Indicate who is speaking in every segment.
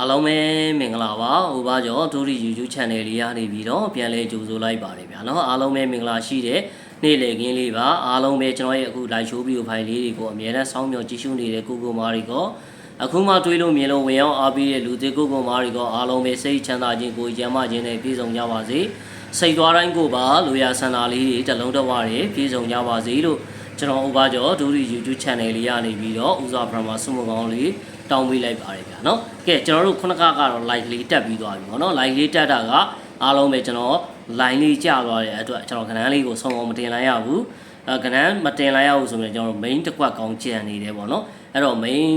Speaker 1: အားလုံးပဲမင်္ဂလာပါဟိုပါကျော်ဒိုရီ YouTube channel လေးရနေပြီးတော့ပြန်လဲကြိုဆိုလိုက်ပါတယ်ဗျာနော်အားလုံးပဲမင်္ဂလာရှိတဲ့နေ့လည်ခင်းလေးပါအားလုံးပဲကျွန်တော်ရဲ့အခု live show video file လေးတွေကိုအများနဲ့စောင်းမျှော်ကြည့်ရှုနေတဲ့ကိုကိုမားတွေကအခုမှတွေးလို့မြင်လို့ဝင်ရောက်အားပေးတဲ့လူသစ်ကိုကိုမားတွေကအားလုံးပဲစိတ်ချမ်းသာခြင်းကိုယ်ကျမ်းမာခြင်းနဲ့ပြည့်စုံကြပါစေစိတ်သွားတိုင်းကိုပါလူရဆန္ဒလေးတွေတစ်လုံးတစ်ဝတွေပြည့်စုံကြပါစေလို့ကျွန်တော်ဥပါကျော်ဒိုရီ YouTube channel လေးရနေပြီးတော့ဥစားပရမဆုမကောင်းလေး တောင်းပေးလိုက်ပါတယ်ဗျာနော်ကဲကျွန်တော်တို့ခုနကကတော့ like လေးတက်ပြီးသွားပြီပေါ့နော် like လေးတက်တာကအားလုံးပဲကျွန်တော် line လေးကျသွားတဲ့အတွက်ကျွန်တော်ခဏလေးကိုဆုံးအောင်မတင်လိုက်ရဘူးအဲခဏမတင်လိုက်ရဘူးဆိုရင်ကျွန်တော် main တစ်ကွက်ကောင်းကြံနေတယ်ပေါ့နော်အဲ့တော့ main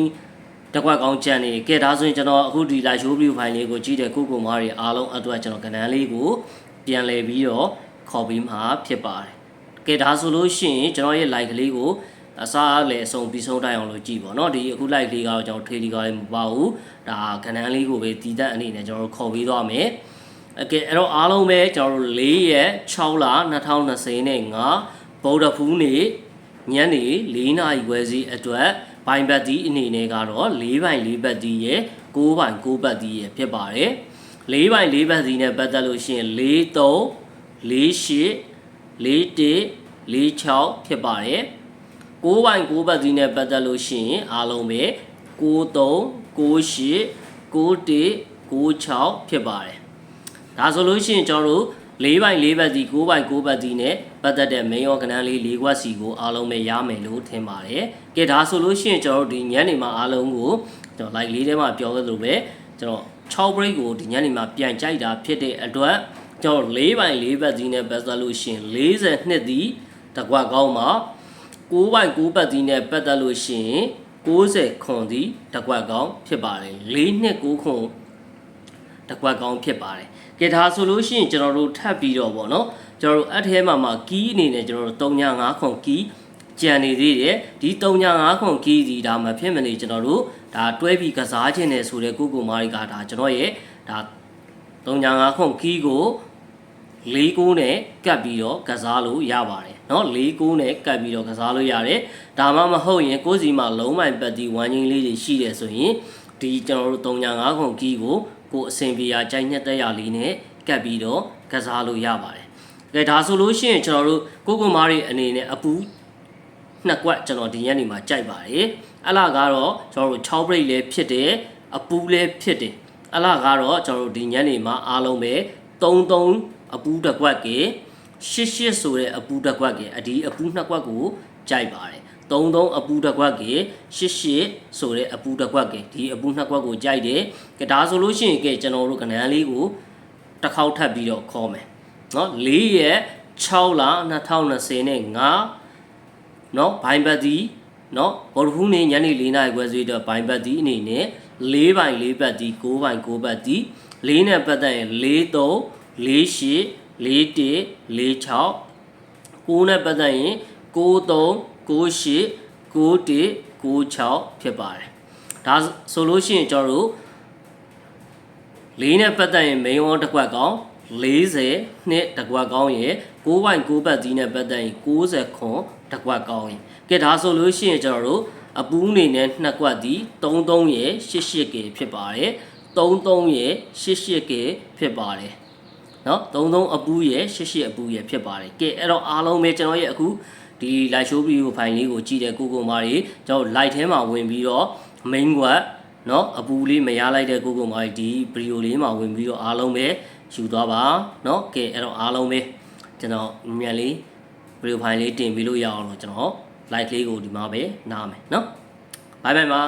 Speaker 1: တစ်ကွက်ကောင်းကြံနေကဲဒါဆိုရင်ကျွန်တော်အခုဒီ live show view file လေးကိုကြည့်တဲ့ကိုကိုမားတွေအားလုံးအတွက်ကျွန်တော်ခဏလေးကိုပြန်လည်ပြီးတော့ခေါ်ပြီးမှဖြစ်ပါတယ်ကဲဒါဆိုလို့ရှိရင်ကျွန်တော်ရဲ့ like ကလေးကို အစားလည်းအဆုံးပြီးဆုံးတိုင်းအောင်လို့ကြည်ပေါ့နော်ဒီအခု live လေးကတော့ကျွန်တော် trade ကလည်းမပါဘူးဒါခဏန်းလေးကိုပဲတည်တတ်အနေနဲ့ကျွန်တော်ခေါ်ပြီးသွားမယ်အကဲအဲ့တော့အားလုံးပဲကျွန်တော်တို့၄ရက်6လ2025ဗုဒ္ဓဖူးနေ့ညနေ၄နာရီခွဲစီအတွက်ဘိုင်ဘတ်တီအနေနဲ့ကတော့၄ဘိုင်၄ဘတ်တီရဲ့9ဘိုင်9ဘတ်တီရဲ့ဖြစ်ပါတယ်၄ဘိုင်၄ဘတ်တီနဲ့ပတ်သက်လို့ရှိရင်၄3 4 8 4 1 4 6ဖြစ်ပါတယ် 6ဘိုင်6ဘတ်တီနဲ့ပတ်သက်လို့ရှိရင်အားလုံးပဲ93 98 91 96ဖြစ်ပါတယ်ဒါဆိုလို့ရှိရင်ကျွန်တော်တို့၄ဘိုင်၄ဘတ်တီ9ဘိုင်9ဘတ်တီနဲ့ပတ်သက်တဲ့ main organ လေး၄ခွက်စီကိုအားလုံးပဲရမယ်လို့ထင်ပါတယ်ကဲဒါဆိုလို့ရှိရင်ကျွန်တော်တို့ဒီညနေမှာအားလုံးကိုကျွန်တော် like လေးထဲမှာပြောခဲ့သလိုပဲကျွန်တော်6 break ကိုဒီညနေမှာပြန်ကြိုက်တာဖြစ်တဲ့အတွက်ကျွန်တော်၄ဘိုင်၄ဘတ်တီနဲ့ပတ်သက်လို့ရှိရင်40နှစ်ဒီတကွက်ကောင်းမှာ 9ဘိုင်9ဘတ်တီနဲ့ပတ်သက်လို့ရှိရင်60ခွန်ဒီတကွက်ကောင်းဖြစ်ပါတယ်၄နှစ်9ခွန်တကွက်ကောင်းဖြစ်ပါတယ်ကဲဒါဆိုလို့ရှိရင်ကျွန်တော်တို့ထပ်ပြီးတော့ဗောနော်ကျွန်တော်တို့အထက်မှာမှာကီးအနေနဲ့ကျွန်တော်တို့395ခွန်ကီးကြံနေသေးတယ်ဒီ395ခွန်ကီးစီဒါမှဖြစ်မနေကျွန်တော်တို့ဒါတွဲပြီးကစားခြင်းနဲ့ဆိုတဲ့ကုကုမာရီကဒါကျွန်တော်ရဲ့ဒါ395ခွန်ကီးကို ၄ကိုးနဲ့ကပ်ပြီးတော့ကစားလို့ရပါတယ်เนาะ၄ကိုးနဲ့ကပ်ပြီးတော့ကစားလို့ရတယ်ဒါမှမဟုတ်ရင်ကိုယ်စီမှာလုံးမိုင်ပတ်တီဝမ်းချင်းလေးတွေရှိတယ်ဆိုရင်ဒီကျွန်တော်တို့395ခွန်ကီးကိုကိုအစင်ပြရာကြိုက်ညက်တဲ့ရလေးနဲ့ကပ်ပြီးတော့ကစားလို့ရပါတယ်ကဲဒါဆိုလို့ရှိရင်ကျွန်တော်တို့ကိုကိုမားတွေအနေနဲ့အပူနှစ်ကွက်ကျွန်တော်ဒီညနေမှာကြိုက်ပါတယ်အလားကတော့ကျွန်တော်တို့6 break လည်းဖြစ်တယ်အပူလည်းဖြစ်တယ်အလားကတော့ကျွန်တော်တို့ဒီညနေမှာအားလုံးပဲ 33အပူတစ်ကွက်က88ဆိုတဲ့အပူတစ်ကွက်ကအဒီအပူနှစ်ကွက်ကိုကြိုက်ပါတယ်33အပူတစ်ကွက်က88ဆိုတဲ့အပူတစ်ကွက်ကဒီအပူနှစ်ကွက်ကိုကြိုက်တယ်ကဒါဆိုလို့ရှိရင်ကဲကျွန်တော်တို့ကဏ္ဍလေးကိုတစ်ခေါက်ထပ်ပြီးတော့ခေါ်မယ်เนาะ4ရက်6လ2020နဲ့5เนาะဘိုင်ဘတ်ဒီเนาะဘော်ဒဖူးနေညနေ4နာရီခွဲဆွေးတော့ဘိုင်ဘတ်ဒီအနေနဲ့4ဘိုင်4ဘတ်ဒီ9ဘိုင်9ဘတ်ဒီ 4နဲ့ပတ်သက်ရင်4 3 4 8 41 46 9နဲ့ပတ်သက်ရင်93 98 91 96ဖြစ်ပါတယ်ဒါဆိုလို့ရှိရင်ကျွန်တော်တို့၄နဲ့ပတ်သက်ရင် main one တစ်ခွက်ကောင်း40နှစ်တစ်ခွက်ကောင်းရယ်9ဘိုင်9ဘတ်ကြီးနဲ့ပတ်သက်ရင်60ခွန်တစ်ခွက်ကောင်းရယ်ကဲဒါဆိုလို့ရှိရင်ကျွန်တော်တို့အပူးအနေနဲ့နှစ်ခွက်ဒီ33ရယ်88ကဖြစ်ပါတယ် 33ရယ်88ကဖြစ်ပါတယ်နော်33အပူးရယ်88အပူးရယ်ဖြစ်ပါတယ်ကဲအဲ့တော့အားလုံးပဲကျွန်တော်ရဲ့အခုဒီ live show video file လေးကိုကြည့်တဲ့ကိုကိုမာတွေကျွန်တော် live ထဲမှာဝင်ပြီးတော့ main ကွက်နော်အပူလေးမရလိုက်တဲ့ကိုကိုမာဒီဗီဒီယိုလေးမှာဝင်ပြီးတော့အားလုံးပဲယူသွားပါနော်ကဲအဲ့တော့အားလုံးပဲကျွန်တော်မြန်လေးဗီဒီယိုဖိုင်လေးတင်ပြီးလို့ရအောင်လို့ကျွန်တော် like လေးကိုဒီမှာပဲနားမယ်နော်ဘိုင်ဘိုင်ပါ